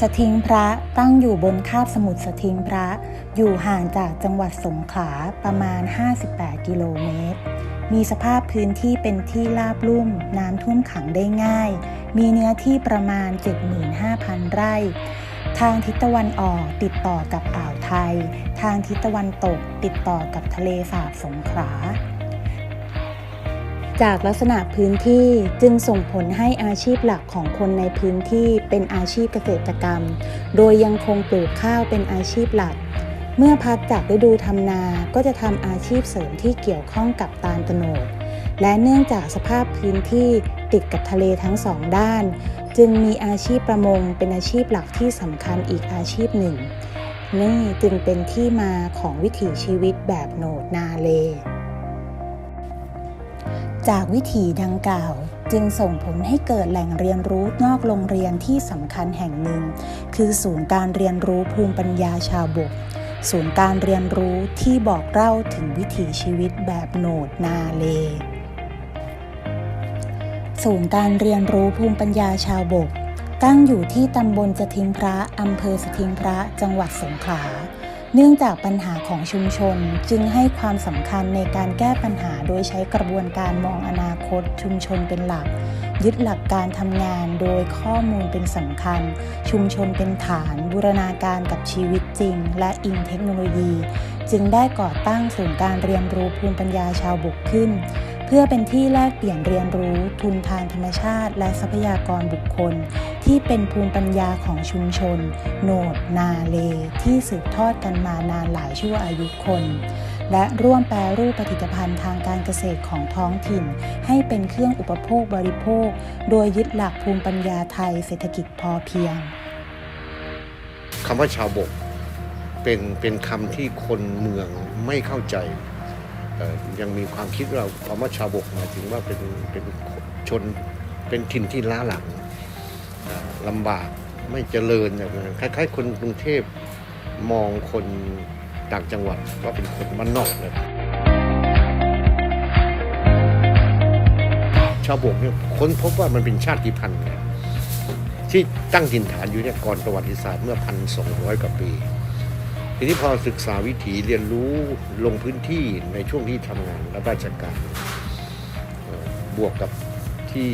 สถิงพระตั้งอยู่บนคาบสมุทรสถิงพระ อยู่ห่างจากจังหวัดสงขลาประมาณ 58 กิโลเมตร มีสภาพพื้นที่เป็นที่ราบลุ่ม น้ำท่วมขังได้ง่าย มีเนื้อที่ประมาณ 75,000 ไร่ ทางทิศตะวันออกติดต่อกับอ่าวไทย ทางทิศตะวันตกติดต่อกับทะเลสาบสงขลา จากลักษณะพื้นที่จึงส่งผลให้อาชีพหลักของคนในพื้นที่เป็นอาชีพเกษตรกรรม โดยยังคงปลูกข้าวเป็นอาชีพหลัก เมื่อพักจากฤดูทำนา ก็จะทำอาชีพเสริมที่เกี่ยวข้องกับตาลตโนด และเนื่องจากสภาพพื้นที่ติดกับทะเลทั้งสองด้าน จึงมีอาชีพประมงเป็นอาชีพหลักที่สำคัญอีกอาชีพหนึ่ง นี่จึงเป็นที่มาของวิถีชีวิตแบบโนดนาเล จากวิถีดังกล่าว จึงส่งผลให้เกิดแหล่งเรียนรู้นอกโรงเรียนที่สำคัญแห่งหนึ่ง คือศูนย์การเรียนรู้ภูมิปัญญาชาวบก ศูนย์การเรียนรู้ที่บอกเล่าถึงวิถีชีวิตแบบโหนดนาเลศูนย์การเรียนรู้ภูมิปัญญาชาวบก ตั้งอยู่ที่ตำบลสถิงพระอำเภอสถิงพระจังหวัดสงขลา เนื่องจากปัญหาของชุมชนจึงให้ความสำคัญในการแก้ปัญหาโดยใช้กระบวนการมองอนาคตชุมชนเป็นหลัก ยึดหลักการทำงานโดยข้อมูลเป็นสำคัญ ชุมชนเป็นฐาน บูรณาการกับชีวิตจริง และอิงเทคโนโลยี จึงได้ก่อตั้งศูนย์การเรียนรู้ภูมิปัญญาชาวบุกขึ้นเพื่อเป็นที่แลกเปลี่ยนเรียนรู้ทุนทางธรรมชาติ และทรัพยากรบุคคล ที่เป็นภูมิปัญญาของชุมชน โนด นาเล ที่สืบทอดกันมานานหลายชั่วอายุคน และร่วมแปรรูปผลิตภัณฑ์ทางการเกษตรของท้องถิ่น ให้เป็นเครื่องอุปโภคบริโภค โดยยึดหลักภูมิปัญญาไทยเศรษฐกิจพอเพียงคำว่าชาวบกเป็นเป็นคำที่คนเมืองไม่เข้าใจ ยังมีความคิดว่าคำว่าชาวบกหมายถึงว่าเป็นเป็นชนเป็นถิ่นที่ล้าหลังลำบากไม่เจริญอย่างนั้นคล้ายๆ คนกรุงเทพมองคนต่างจังหวัดว่าเป็นคนบ้านนอกเลยชาวบกเนี่ยค้นพบว่ามันเป็นชาติพันธุ์ที่ตั้งถิ่นฐานอยู่เนี่ยก่อนประวัติศาสตร์เมื่อพันสองร้อยกว่าปี ทีนี้พอศึกษาวิถีเรียนรู้ลงพื้นที่ในช่วงที่ทำงานรับราชการบวกกับที่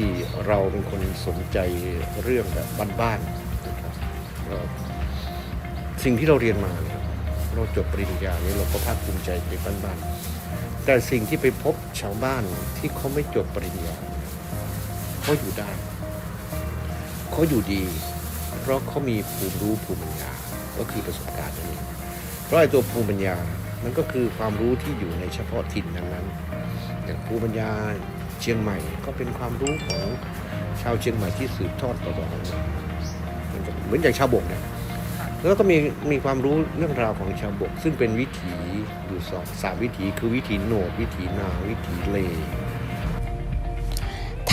เราเป็นคนสนใจเรื่องแบบบ้านๆนะครับสิ่งที่เราเรียนมาเนี่ยเราจบปริญญาเนี่ยเราก็ภาคภูมิใจในบ้านๆแต่สิ่งที่ไปพบชาวบ้านที่เขาไม่จบปริญญาเขาอยู่ได้เขาอยู่ดี เพราะเขามีภูมิรู้ภูมิปัญญาก็คือประสบการณ์นั่นเอง เพราะไอ้ตัวภูมิปัญญา มันก็คือความรู้ที่อยู่ในเฉพาะถิ่นนั้นนั้นๆอย่างภูมิปัญญาเชียงใหม่ก็เป็นความรู้ของชาวเชียงใหม่ที่สืบทอดต่อๆกันมามันก็เหมือนอย่างชาวบกเนี่ยแล้วก็มีมีความรู้เรื่องราวของชาวบก ซึ่งเป็นวิถีอยู่สองสามวิถีคือวิถีโหนดวิถีนาวิถีเล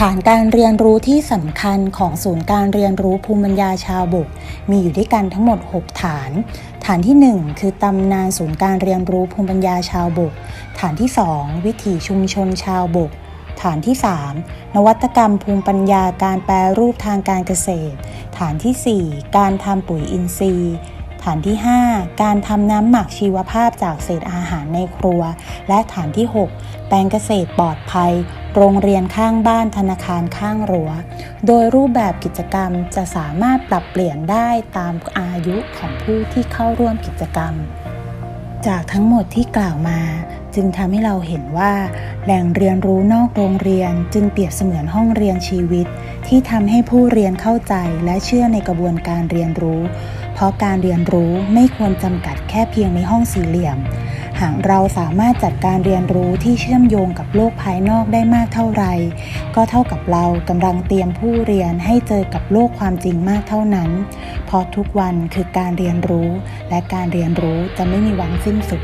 ฐานการเรียนรู้ที่สำคัญของศูนย์การเรียนรู้ภูมิปัญญาชาวบก มีอยู่ด้วยกันทั้งหมด 6 ฐาน ฐานที่ 1 คือตำนานศูนย์การเรียนรู้ภูมิปัญญาชาวบก ฐานที่ 2 วิถีชุมชนชาวบก ฐานที่ 3 นวัตกรรมภูมิปัญญาการแปรรูปทางการเกษตร ฐานทีสี่4 การทำปุ๋ยอินทรีย์ ฐานที่ 5 การทำน้ำหมักชีวภาพจากเศษอาหารในครัว และฐานที่ 6 แปลงเกษตรปลอดภัย โรงเรียนข้างบ้านธนาคารข้างรั้ว โดยรูปแบบกิจกรรมจะสามารถปรับเปลี่ยนได้ตามอายุของผู้ที่เข้าร่วมกิจกรรม จากทั้งหมดที่กล่าวมาจึงทำให้เราเห็นว่า แหล่งเรียนรู้นอกโรงเรียนจึงเปรียบเสมือนห้องเรียนชีวิต ที่ทำให้ผู้เรียนเข้าใจและเชื่อในกระบวนการเรียนรู้ เพราะการเรียนรู้ไม่ควรจำกัดแค่เพียงในห้องสี่เหลี่ยม หากเราสามารถจัดการเรียนรู้ที่เชื่อมโยงกับโลกภายนอกได้มากเท่าไหร่ก็เท่ากับเรากำลังเตรียมผู้เรียนให้เจอกับโลกความจริงมากเท่านั้น เพราะทุกวันคือการเรียนรู้ และการเรียนรู้จะไม่มีวันสิ้นสุด